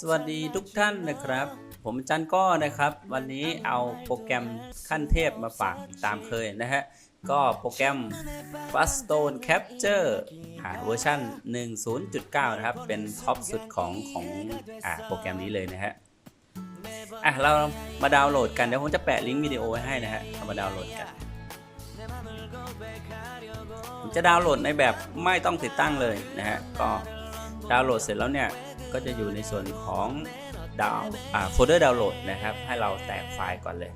สวัสดีทุกท่านนะครับ ผมจันก้อนะครับ วันนี้เอาโปรแกรมขั้นเทพมาฝากตามเคยนะฮะ ก็โปรแกรม Faststone Capture อ่าเวอร์ชัน10.9 นะครับ เป็นท็อปสุดของของอ่าโปรแกรมนี้เลยนะฮะอะเรามาดาวน์โหลดกัน เดี๋ยวผมจะแปะลิงก์วิดีโอไว้ให้นะฮะเรามาดาวน์โหลดกันผมจะดาวน์โหลดในแบบไม่ต้องติดตั้งเลยนะฮะก็ ดาวน์โหลดเสร็จแล้วเนี่ย ก็จะอยู่ในส่วนของดาวโฟลเดอร์ดาวน์โหลดนะครับ ให้เราแตกไฟล์ก่อนเลย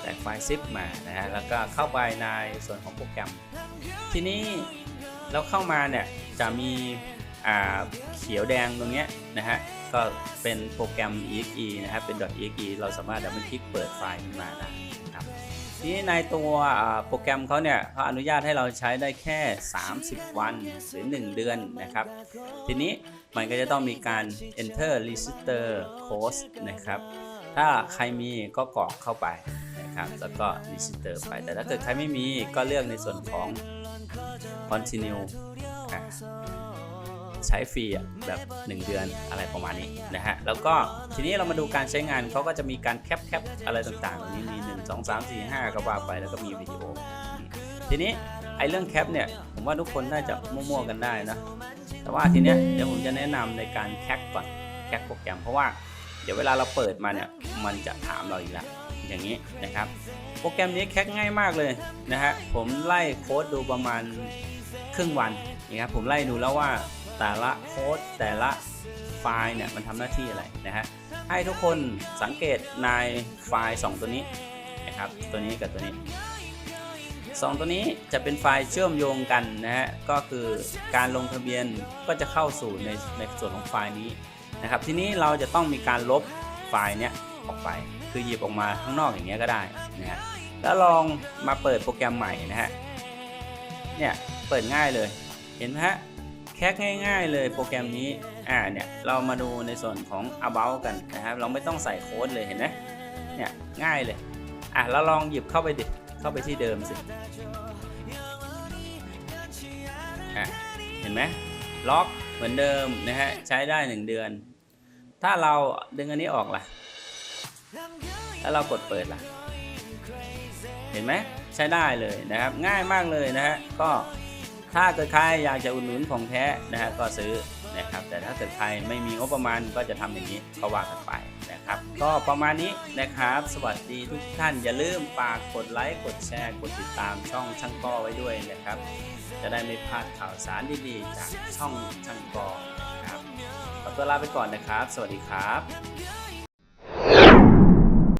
แตกไฟล์ซิปมานะฮะ แล้วก็เข้าไปในส่วนของโปรแกรม ทีนี้เราเข้ามาเนี่ย จะมีอ่าเขียวแดงตรงเนี้ยนะฮะ ก็เป็นโปรแกรม exe นะครับ เป็น .exe เราสามารถดับเบิลคลิกเปิดไฟล์ขึ้นมาได้นะ ทีนี้ในตัวโปรแกรมเขาเนี่ยเขาอนุญาตให้เราใช้ได้แค่ 30 วันหรือ 1 เดือนนะครับ ทีนี้มันก็จะต้องมีการ enter register code นะครับ ถ้าใครมีก็กรอกเข้าไปนะครับ แล้วก็ register ไป แต่ถ้าเกิดใครไม่มีก็เลือกในส่วนของ continue อะ ใช้ฟรีแบบ 1 เดือนอะไรประมาณนี้นะฮะแล้วก็ทีนี้เรามาดูการใช้งานเขาก็จะมีการแคปแคปอะไรต่างๆตรงนี้มี1 2 3 4 5ก็ว่าไปแล้วก็มีวิดีโอ ทีนี้ไอเรื่องแคปเนี่ยผมว่าทุกคนน่าจะมั่วๆกันได้นะแต่ว่าทีเนี้ยเดี๋ยวผมจะแนะนำในการแคปก่อนแคปโปรแกรมเพราะว่าเดี๋ยวเวลาเราเปิดมาเนี่ยมันจะถามเราอีกแล้วอย่างนี้นะครับ โปรแกรมนี้แคปง่ายมากเลยนะฮะผมไล่โค้ดดูประมาณครึ่งวันนะครับผมไล่ดูแล้วว่า แต่ละโค้ดแต่ละไฟล์เนี่ยมันทำหน้าที่อะไรนะฮะให้ทุกคนสังเกตในไฟล์ 2 ตัวนี้นะครับตัวนี้กับตัวนี้สองตัวนี้จะเป็นไฟล์เชื่อมโยงกันนะฮะก็คือการลงทะเบียนก็จะเข้าสู่ในในส่วนของไฟล์นี้นะครับทีนี้เราจะต้องมีการลบไฟล์เนี้ยออกไป คือหยิบออกมาข้างนอกอย่างเงี้ยก็ได้นะฮะแล้วลองมาเปิดโปรแกรมใหม่นะฮะเนี่ยเปิดง่ายเลยเห็นไหมฮะ แคกง่ายๆเลยโปรแกรมนี้ อ่าเนี่ยเรามาดูในส่วนของ about กันนะครับ เราไม่ต้องใส่โค้ดเลยเห็นไหมเนี่ยง่ายเลย อะเราลองหยิบเข้าไปดิ เข้าไปที่เดิมสิ อะเห็นไหมล็อกเหมือนเดิมนะฮะใช้ได้ 1 เดือน ถ้าเราดึงอันนี้ออกล่ะ แล้วเรากดเปิดล่ะ เห็นไหมใช้ได้เลยนะครับ ง่ายมากเลยนะฮะก็ ถ้าเกิดใครอยากจะอุดหนุนของแท้นะฮะก็ซื้อนะครับแต่ถ้าเกิดใครไม่มีงบประมาณก็จะทำอย่างนี้ก็ว่ากันไปนะครับ ก็ประมาณนี้นะครับ สวัสดีทุกท่านอย่าลืมฝากกดไลค์กดแชร์กดติดตามช่องช่างกอไว้ด้วยนะครับ จะได้ไม่พลาดข่าวสารดีๆจากช่องช่างกอนะครับขอตัวลาไปก่อนนะครับ สวัสดีครับ